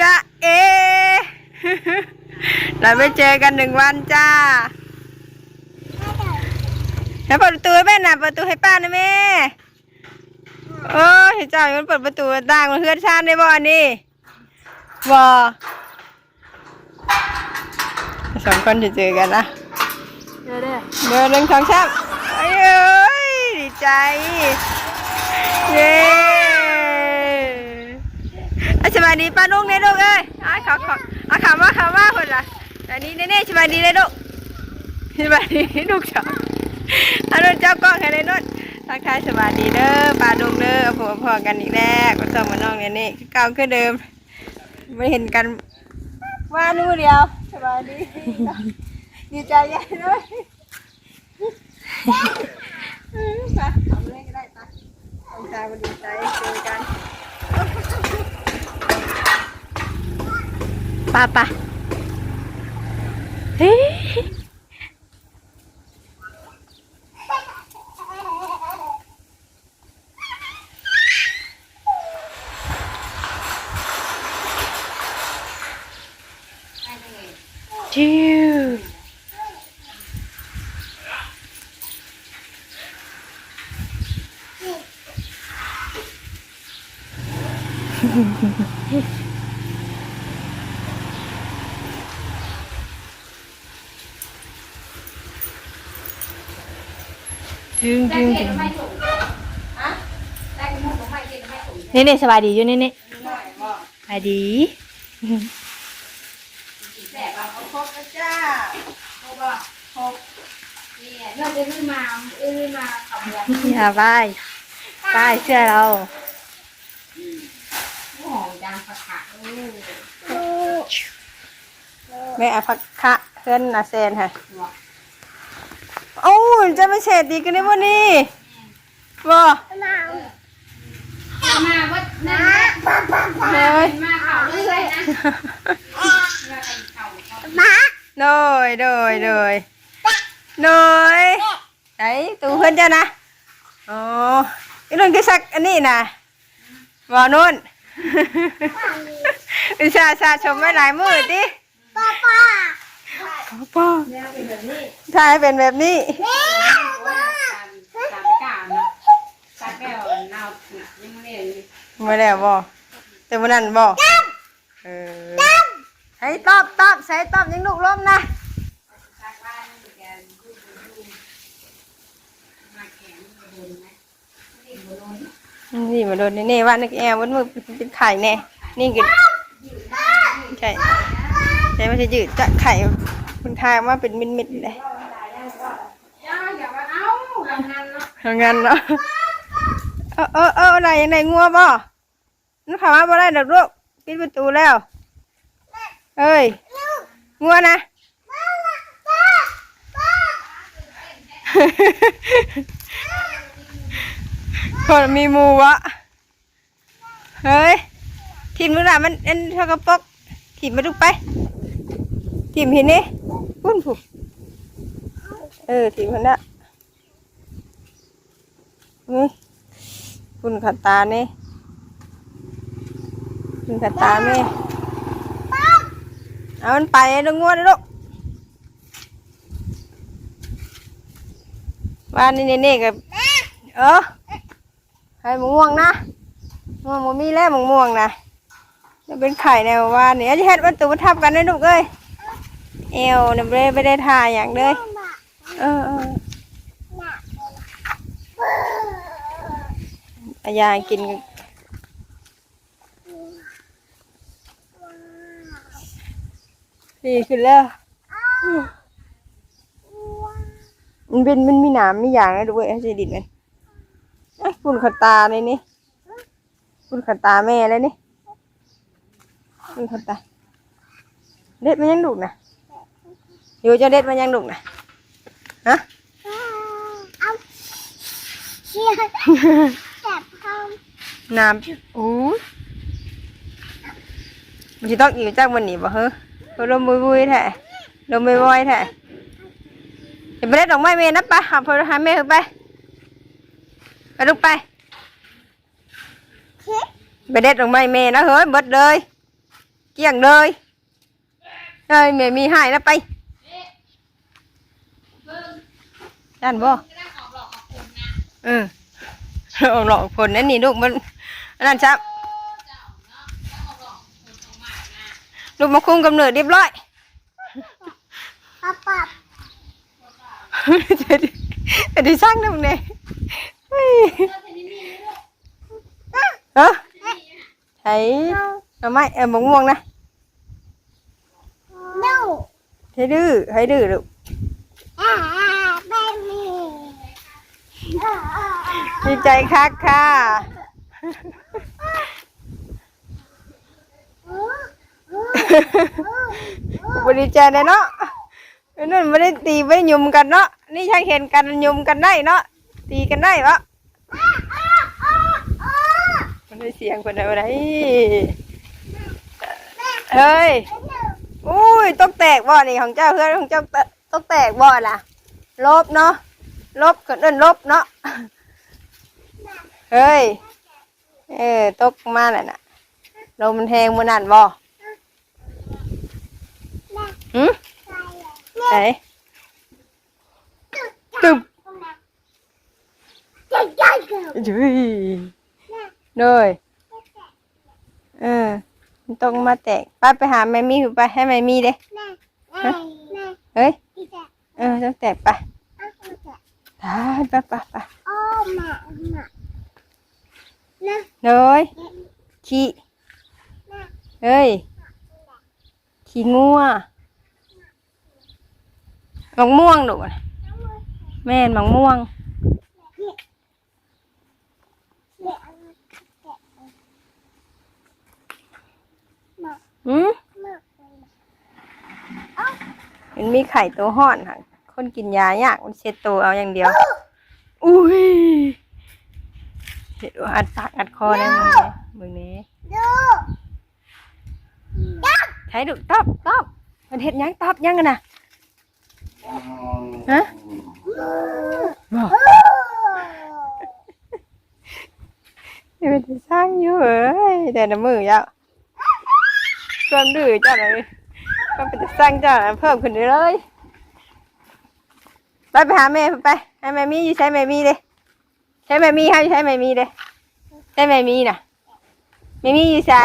จ้าเอ เราไม่เจอกันหนึ่งวันจ้าแล้วเปิดประตูให้แม่น่ะประตูให้ป้านะแม่โอ้ยเจ้ามันเปิดประตูต่างมันเพื่อนชาติได้บ่อนนี้บ่สองคนจะเจอกันนะเดี๋ยวเดี๋ยวเดินหนึ่งสองสามเอ้ยเอ้ยดีใจเย้ อะสบายดีป้าลุงเนี่ยลูกเอ้ยอะขอขออะขำว่าขำว่าคนละอันนี้เน่ๆสบายดีเลยลูกสบายดีลูกสาวอันนู้นเจ้ากล้องให้เลยนุ่นทักทายสบายดีเด้อป้าลุงเด้อผัวพอกันอีกแล้วก็ส่งมาน้องเนี่ยนี่เก่าคือเดิมไม่เห็นกันว่านู่นเดียวสบายดีดีใจใหญ่เลยไปทำเลยก็ได้ไปดีใจมันดีใจเจอกัน ป้าป้าเจึงดึงดึงนี่นี่สบายดีอยู่นี่นี่สบายดีจ้าเราจะไม่มาเอ้ยมาขับรถอย่าป้ายป้ายเชื่อเราหอมดังผักขาแม่อาพักคะเพื่อนอาเซนค่ะ โอ้ยจะไม่เฉดดีกันได้บ่นี่บ่มามาวัดนะเลยมาเขาเลยนะมาโดยโดยโดยโดยไหนตูเพื่อนเจ้านะอ๋ออีนุ่นคือสักอันนี้นะบ่นุ่นอิชาชาชมไว้หลายมือดิป้าป้า ป้าเนี่ยเป็นแบบนี้ถ้าให้เป็นแบบนี้ตามกาเนาะตาแก้วเน่ายังไม่เลยไม่แล้วบ่แต่วันนั้นบ่เออให้ตอบตอบใส่ตอบยังลูกล้มนะตาบ้านแกดูดูมาแข็งโดนไหมนี่โดนนี่มาโดนนี่ว่านึกแอร์วันมือเป็นไข่แน่นี่ก็ใช่ ใช่ไม่ใช่ยืดจะไข่มันทายมาเป็นมิดๆเลยอย่ามาเอาทำงานเนาะทำงานเนาะเออเออเอออะไรไหนงัวบ่นั่นข่าวว่าบ่ได้ดอกลูกปิดประตูแล้วเอ้ยงัวนะคนมีมูวะ เฮ้ยทีมนู้นน่ะมันเอ็นเท่ากระปกทีมมาดูไป ทีมเห็นนี่พุ่นผูกเออทีมคนน่ะนี่พุ่นขัดตาเนี่พุ่นขัดตาแม่เอามันไปไอ้ดงงวดลูกบ้านนี่นี่กับเออให้หมูม่วงนะม่วงมีแล้วหมูม่วงนะจะเป็นไข่แนวว่าเนี่ยจะเฮ็ดวัตถุทับกันได้ลูกเอ้ย เอวเนี่ยไม่ได้ไม่ได้ทาอย่างเลยเออเอออายากินดีขึ้นแล้วมันเป็นมันมีหนามมีอย่างนะดูเว้ยให้สิดินมันเอ้ยคุณขันตาเลยนี่คุณขันตาแม่เลยนี่คุณขันตาเด็ดมันยังดุนะ อยู่จะเด็ดมันยังดุนะฮะเอาเชี่ยแบบเขาน้ำอู้ยมันจะต้องอยู่จากวันนี้บ่เฮ้อก็ลมบุยบุยๆแท้ลมบุยบุยๆแท้เดี๋ยวไปเด็ดดอกไม้เมย์นะปะหาพอหาแม่เถอะไปไปลูกไปไปเด็ดดอกไม้เมย์นะเฮ้ยเบิดเลยเกี่ยงเลยเอ้ยแม่มีหายแล้วไปนั่นบ่ก็ได้ออกหลอกออกคนนะเออออกหลอกผลนั่นนี่ลูกมันอันนั่นครับเจ้าเนาะแล้วออกหลอกคนของหมานะลูกมาคุมกำเนิดเรียบร้อยป้าป้าจะได้จะได้สร้างน้ำเนี่ยเฮ้ยเออทีนี้นี่ลูกเออใช้เอาไม้เออมะม่วงนะ no ให้ดื้อให้ดื้อลูก อ่าแม่มี ดีใจคักค่ะ บดีใจเลยเนาะนั่นไม่ได้ตีไม่ได้ยุมกันเนาะ นี่ช่างเห็นกันยุมกันได้เนาะ ตีกันได้ปะมันได้เสียงคนอะไรเฮ้ย อุ้ยตกแตกบ่อนี่ของเจ้าเพื่อนของเจ้าตกแตกบ่อน่ะ ลบเนาะ ลบก็เดินลบเนาะ เฮ้ย เออตกมาแล้วน่ะลมมันแหงมันนั่นบ่หืมไหนตึบจุ้ยเลยเออมันต้องมาแตกไปไปหาแม่มี่ไปให้แม่มี่เด้เฮ้ย เออต้องแตกไปไปไปไปไป เลยขี้เฮ้ยขี้งัวมังม่วงดูนะแม่นมังม่วงอืมมันมีไข่ตัวห่อนค่ะ คนกินยายากมันเช็ดตัวเอาอย่างเดียว อุ้ย เห็ดว่าอัดปากอัดคอได้มึงเนี่ยมึงนี้ใช้ดุตอบตอบมันเห็ดหยังตอบหยังกันนะฮะบอกนี่มันจะสร้างอยู่เอ้ยแต่ละมือเจ้าความดื้อเจ้าเลยก็เป็นจะสร้างเจ้าน่ะเพิ่มขึ้นเรื่อยๆไปไปหาแม่ไปให้แม่มีอยู่ใช้แม่มีเลยใช้แม่มีให้ใช้แม่มีเลยใช้แม่มีน่ะแม่มีอยู่ใช้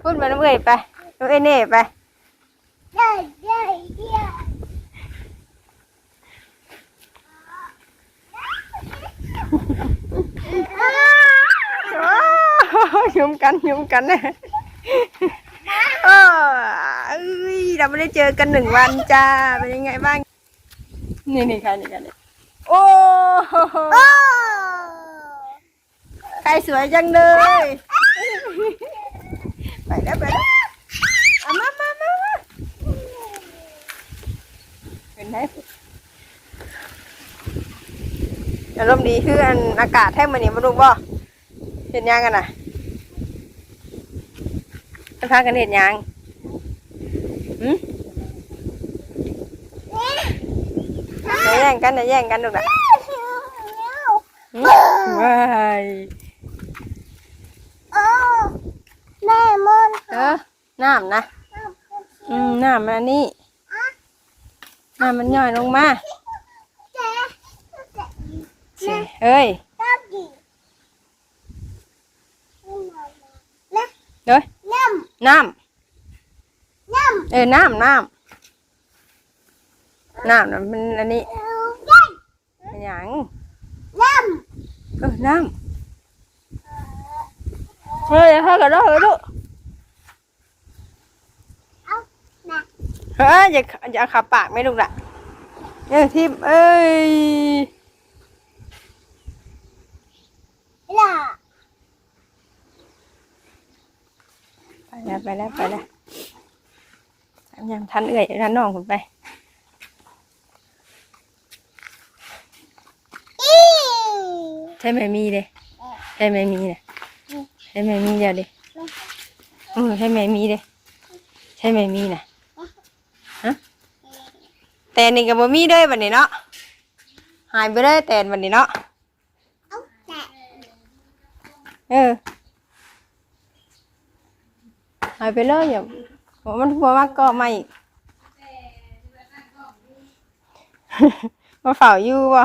พูดมาน้ำเอ่ยไปน้ำเอ้ยเน่ไปว้าวยุมกันยุมกันนะเออเอ้ยเราไม่ได้เจอกันหนึ่งวันจ้าเป็นยังไงบ้าง นี่นี่ค่ะนี่ค่ะนี่โอ้ โหใครสวยจังเลย ไปแล้วไปแล้วเอามามามามาเป็นไงอารมณ์ดีคืออันอากาศแท้มันนี่มาดูบ่เห็นยังกันน่ะจะพากันเห็นยังหืมอย่าแย่งกันอย่าแย่งกันดูนะว้าย แม่มน เออน้ำนะอืมน้ำมันอันนี้น้ำมันย่อยลงมาเจ๊สิเฮ้ยตับดีนะเด้ยน้น้ำน้ำเออน้ำน้ำน้ำน่ะมันอันนี้ำเย้เป็นหยังน้เออน้ำเฮ้ยเฮ้ยกันแล้วเฮ้ยลูกำเอานะ เฮ้ยอย่าอย่าขับปากไม่ลูกละเออทิมเอ้ยล่ะไปแล้วไปแล้วไปแล้วยามทันเอื่อยทันน้องผมไปอีใช่ไหมมีเลยใช่ไหมมีเนี่ยใช่ไหมมีเดียวดิเออใช่ไหมมีเลยใช่ไหมมีน่ะฮะ แต่นี่กับบ่มีเด้อบัดนี้เนาะหายไปเลยแต่บัดนี้เนาะเอาแต่เออหายไปเลยอย่าโอ้มันพัวมากก็ไม่อีกมาเฝ้าอยู่บ่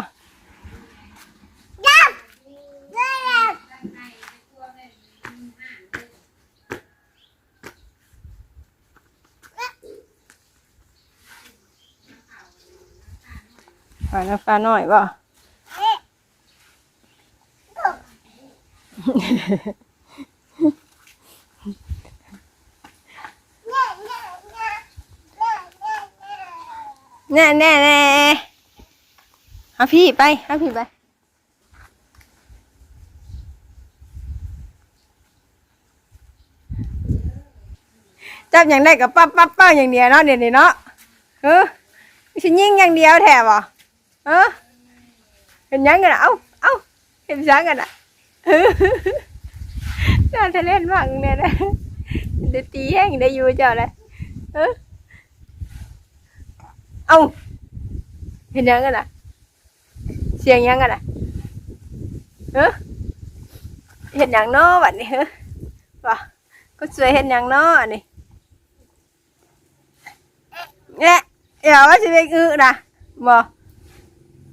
ฝ่าน้ำฟ้าน้อยบ่แน่แน่แน่เอาพี่ไปเอาพี่ไปจับอย่างได้กับปั๊บปั๊บปั๊บอย่างเดียวเนาะเดี๋ยวนี้เนาะเออฉันยิ่งอย่างเดียวแถบอะ เออเห็นยังกันอะเอ้าเอ้าเห็นยังกันอะเออน่าจะเล่นมากเนี่ยนะเดี๋ยวตีแห้งได้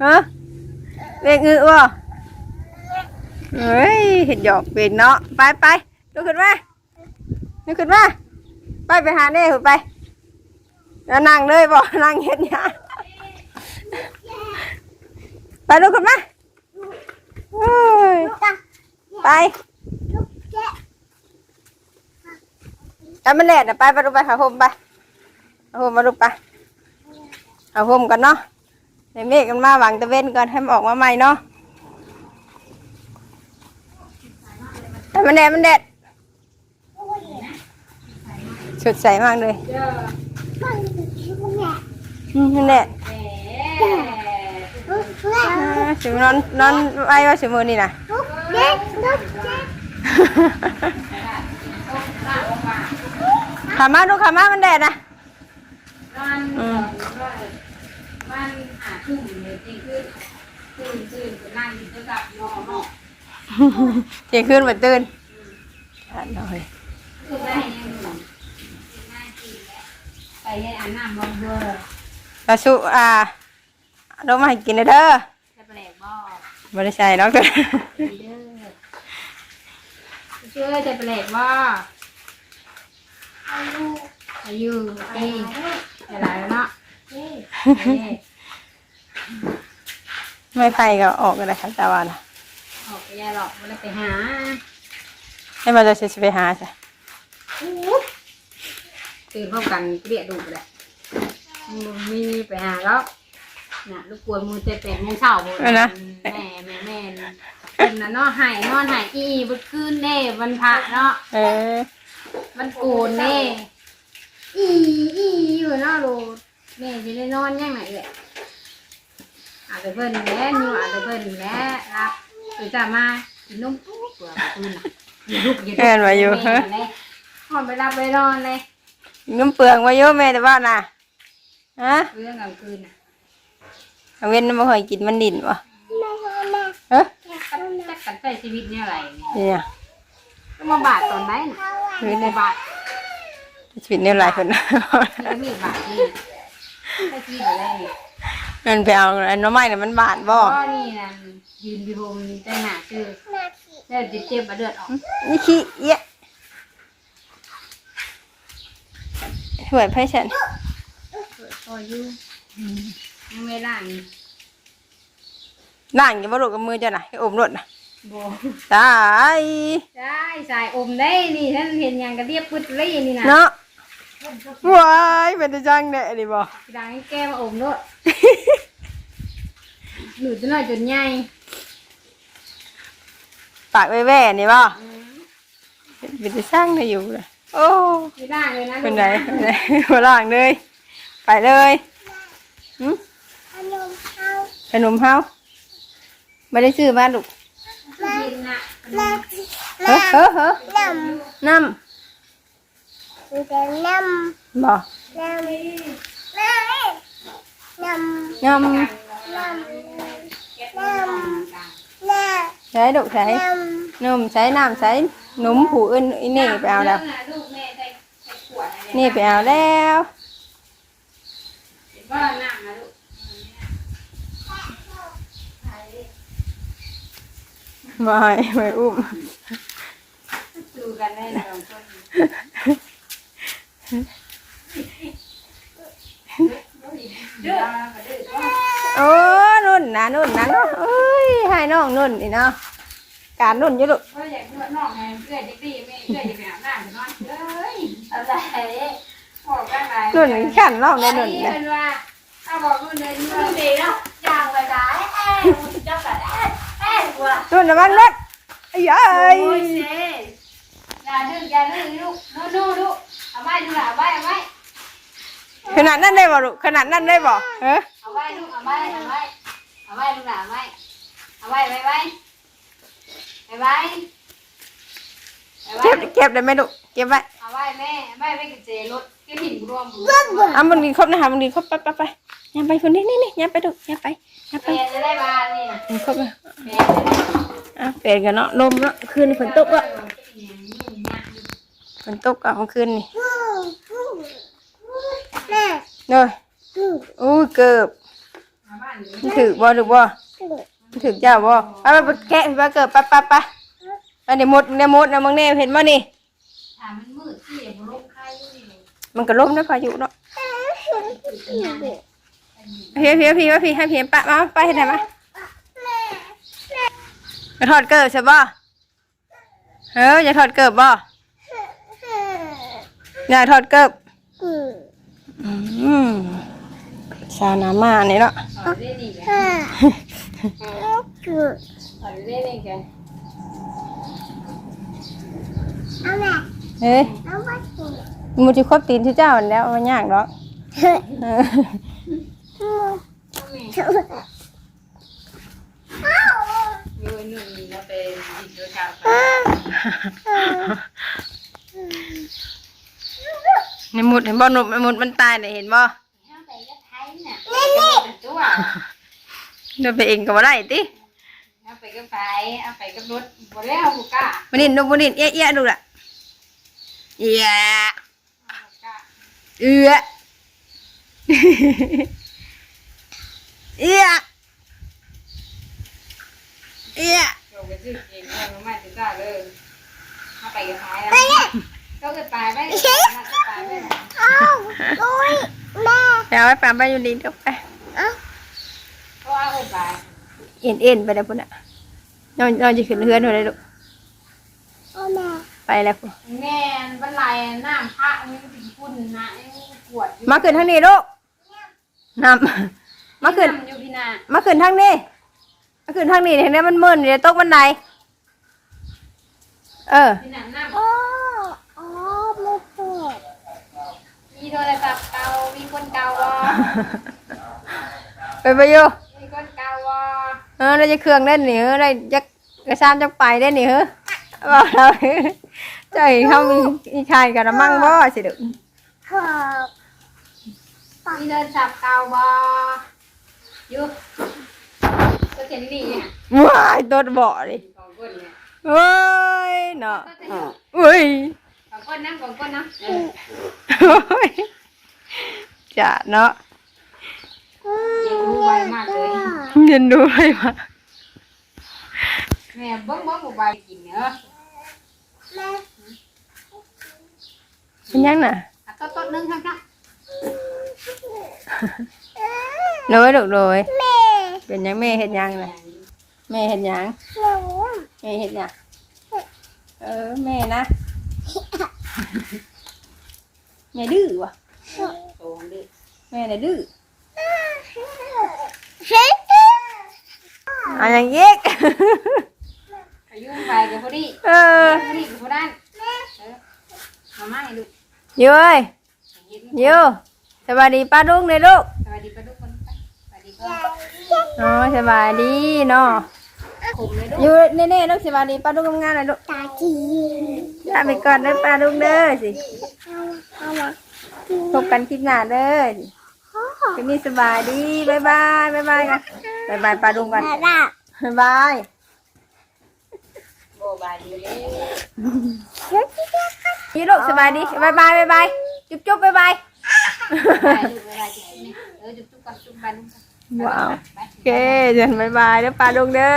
อยู่เจ้าเลยเออเอ้าเห็นยังกันอะเสียงยังกันอะเอวะก็สวยเห็นยังเนาะอันนี้เฮ้ยเห็นหยอกเป็นเนาะไปไปลุกขึ้นมาลุกขึ้นมาไปไปหาเน่หุ่นไปแล้วนั่งเลยบ่นั่งเห็นหยังไปลุกขึ้นมาเฮ้ยไปแต่มันแดดนะไปไปดูไปหาผมไปเอาห่มมาลูกไปเอาห่มกันเนาะ ในเมฆกันมาหวังตะเวนก่อนให้มันออกมาใหม่เนาะแต่มันแดดมันแดดสดใสมากเลยมันแดดสินอนนอนไว้ว่าสิมือนี่นะขามาดูขามามันแดดนะนอนนอนมัน หาทุ่มเลยจริงคือตื่นตื่นก็นั่งอยู่จะกับนอนนอนเที่ยงคืนมาตื่นอ่านหน่อยคือได้ยังหนุ่มง่ายจริงแหละไปให้อันน้ำลงเบอร์กระสุอ่าเรามาให้กินเด้อจะแปลกบ่บริษัทเนาะเด้อเด้อเชื่อจะแปลกบ่อายุเอ้จะหลายแล้วเนาะเอ้ ไม่ไปก็ออกก็ได้ครับแต่ว่านะออกไปยายหรอกไม่ได้ไปหาให้มาจะเไปหาใช่ตื่นพร้อมกันเกลียดดูแหละมีไปหาแล้วน่ะลูกกวนมูเตเป็ดมูเช่าหมดแม่แม่แม่เป็นนะเนาะหายนอนหายอีบุคืนเน่วันพระเนาะเออวันโกนเน่อีอีอยู่เนาะโลแม่จะได้นอนยังไงเลย อาจจะเพิ่นแล้วอยู่อาจจะเพิ่นแล้วรับคือจะมากินนมปุ๊บเปลือกปืนอยู่ลูกอยู่เอินมาอยู่แม่เลยหอนไปรับไปนอนเลยน้ำเปลืองมาเยอะแม่แต่ว่าน่ะฮะเรื่องกลางคืนน่ะเอาเว้นมาคอยกินมันดินวะเฮ้ยจักกันใช้ชีวิตเนี่ยอะไรเนี่ยเนี่ยก็มาบาดตอนไหนน่ะมีในบาดชีวิตเนี่ยหลายคนที่ก็มีบาดนี่ใช้ชีวิตอะไรเนี่ย เงินไปเอาอันน้ำไม้เนี่ยมันบาดบ่ก็นี่นะยืนอยู่โฮมใจหนาคือแล้วเจ็บมาเดือดออกนี่ขี้เอี้ยถวยไพ่ฉันพออยู่ยังไม่ล้างล่างอย่ามาหลุดกับมือเจ้าน่ะให้อมรถน่ะโบตายได้สายอมได้นี่ท่านเห็นอย่างกระเรียบปึ๊ดเลยนี่นะเนาะ ว้ายเป็นตาจังเด้อดิบ่ดังให้แก้มาอมด้วยหนูจะน้อยจนใหญ่ปากแว่ๆนี่บ่เป็นตาจังได้อยู่เลยโอ้ไม่ล้างเลยนะเป็นไหนเป็นไหนมาล่างเลย ไปเลยหึขนมเฮาไม่ได้ซื้อมาลูกกินนะเฮ้อเฮ้อเฮ้อน้ำ บ่น้ำใช้ลูกใช้นมใช้น้ำใช้หนุ่มผูอื่นอีนี่ น้องนุ่นนี่เนาะการนุ่นอยู่ลูกว่าอยากนวดนอกไงเพื่อนจะตีไม่เพื่อนจะไปอาบน้ำจะนอนเอ้ยอะไรบอกกันไหนนุ่นนี่ขันน้องในนุ่นนี่นะเป็นว่าถ้าบอกนุ่นเลยนุ่นดีเนาะยางไปได้เอ้ยเจ้าก็ได้เอ้ยว่ะนุ่นระวังรถไอ้ยัโอ้ยยเซ่อย่าดื้ออย่าดื้อลูกนู่นนู่นลูกเอาไว้ดูละเอาไว้เอาไว้ขนาดนั้นได้บ่ลูกขนาดนั้นได้บ่เออเอาไว้ลูกเอาไว้เอาไว้เอาไว้ลูกละเอาไว้ เอาไว้ไว้ไว้ไว้ไว้ไว้เก็บเก็บได้ไหมลูกเก็บไว้เอาไว้แม่เอาไว้ไว้กับเจรถก็หินรวมเอามันดีครบนะคะมันดีครบไปไปไปยันไปคนนี้นี่นี่ยันไปลูกยันไปยันไปแม่จะได้มานี่นะมันครบเลยแม่จะได้อะเปลี่ยนกันเนาะลมเนาะคืนนี้ฝนตกอะฝนตกอะเมื่อคืนนี่เลยอู้เกือบมาบ้านนี้มันถือบ่ถือบ่มัน ถือเจ้าบ่ไปไปไปแกะไปเกิดไปไปไปไปในมดในมดนะมึงแน่เห็นบ่นี่ถามมันมืดที่เดี๋ยวมันลงไข่นี่มันก็ล้มนะพายุเนาะเพียเพียพีว่าพีให้เพียปะมาไปให้ได้มาจะถอดเกิบใช่บ่เฮ้ยจะถอดเกิบบ่อย่าถอดเกิบอืมชานามานี่เนาะ เฮ้ยมูจิครบตีนที่เจ้าอันแล้วมันยากหรอกเนาไปดิโดชาวในหมุดเห็นบ่หนุบในหมุดมันตายเนี่ยเห็นบ่เอาไปก็ไทยน่ะนี่นี่ เดินไปเองก็บ่ได้ติเอาไปก็ไปเอาไปก็รถบ่แล้วบุก้ามันนินลูกมันนินเอี้ยเอี้ยดูล่ะเอี้ยบุก้าเอื้อเอี้ยเอี้ยเราไปซื้อเองเอามาถึงก้าเลยเอาไปก็ไปแล้วก็เกิดตายไปก็ตายไปไป เอาไว้ปามไปอยู่ดินก็ไปก็เอา ไปเอ็นเอ็นไปแล้วพุ่นน่ะนอนนอนจะขึ้นเรือนหน่อยเลยลูกไปแล้วพุ่นแม่บรรลัยน้ำพระมันถึงพุ่นนะปวดมาขึ้นทางนี้ลูกนำมาขึ้นอยู่พี่นามาขึ้นทางนี้มาขึ้นทางนี้เห็นไหมมันมึนเดี๋ยวตกบันไดเออพี่นาน้ำมีโทรศัพท์เก่ามีคนเก่าวอไปไปอยู่ มีคนเก่าวอ เออได้จะเครื่องเล่นนี่เออได้จะกระซามจักไปได้นี่เฮ้อบอกเราใจเขามีมีชายกับมั่งบ่สิเดึกมีโทรศัพท์เก่าวออยู่ก็เขียนนี่เนี่ยว้ายตัวบ่อเลยของคนเนี่ยโอ้ยเนาะอุ้ยของคนน้ำของคนน้ำโอ้ยจะเนาะ ยังรู้ไวมากเลยเรียนดูให้มาแม่เบิ้งเบิ้งอุบายกินเนอะเป็นยังน่ะอะต้นต้นนึงครับนะโดยลูกโดยเป็นยังแม่เห็นยังน่ะแม่เห็นยังแม่เห็นยังเออแม่นะแม่ดื้อวะโอ้ดิแม่น่ะดื้อ เอาอย่างเย็กอายุไปกับพอดีเออพอดีกับพอด้านเออมาม่าให้ลูกยูเอ้ยยูสวัสดีป้าลุงเลยลูกสวัสดีป้าทุกคนไปสวัสดีก่อนอ๋อสบายดีเนาะผมเลยลูกอยู่เน่ๆลูกสบายดีป้าลุงทำงานหน่อยลูกลาไปก่อนเด้อป้าลุงเด้อสิพบกันคลิปหน้าเด้อ คืนนี้สบายดีบายบายบายบายกันบายบายป้าลุงกันบายบายบายดีพี่ลูกสบายดีบายบายบายบายจุ๊บจุ๊บบายบายว้าวโอเคเดินบายบายเด้อปลาลุงเด้อ